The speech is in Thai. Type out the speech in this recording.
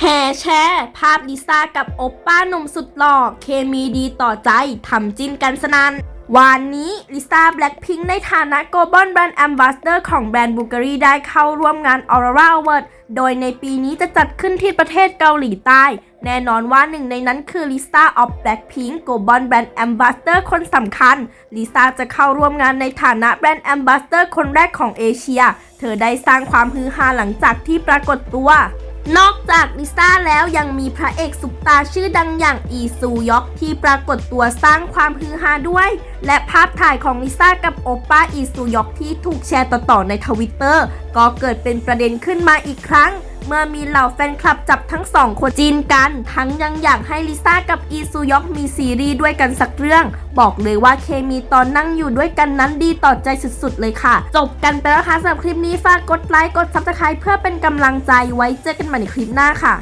แห่แชร์ภาพลิซ่ากับโอปป้าหนุ่มสุดหล่อเคมีดีต่อใจทำจิ้นกันสนันวันนี้ลิซ่าแบล็ k พิงในฐานะ Global Brand Ambassador ของแบรนด์บูการีได้เข้าร่วมงาน Aurora Award โดยในปีนี้จะจัดขึ้นที่ประเทศเกาหลีใต้ แน่นอนว่าหนึ่งในนั้นคือลิซ่าออฟแบล็ k พิง Global Brand Ambassador คนสำคัญลิซ่าจะเข้าร่วมงานในฐานะแบรนด์ Ambassador คนแรกของเอเชีย เธอได้สร้างความฮือฮาหลังจากที่ปรากฏตัว นอกจากลิซ่าแล้วยังมีพระเอกสุปตาชื่อดังอย่างอีซูยอกที่ปรากฏตัวสร้างความฮือฮาด้วย และภาพถ่ายของลิซ่ากับโอปป้าอีซูยอกที่ถูกแชร์ต่อๆในทวิตเตอร์ก็เกิดเป็นประเด็นขึ้นมาอีกครั้ง เมื่อมีเหล่าแฟนคลับจับทั้งสองคนจีนกัน ทั้งยังอยากให้ลิซ่ากับอีซูยอกมีซีรีส์ด้วยกันสักเรื่อง บอกเลยว่าเคมีตอนนั่งอยู่ด้วยกันนั้นดีต่อใจสุดๆเลยค่ะ จบกันไปแล้วค่ะสำหรับคลิปนี้ฝากกดไลค์กดซับสไครป์เพื่อเป็นกำลังใจไว้เจอกันใหม่ในคลิปหน้าค่ะ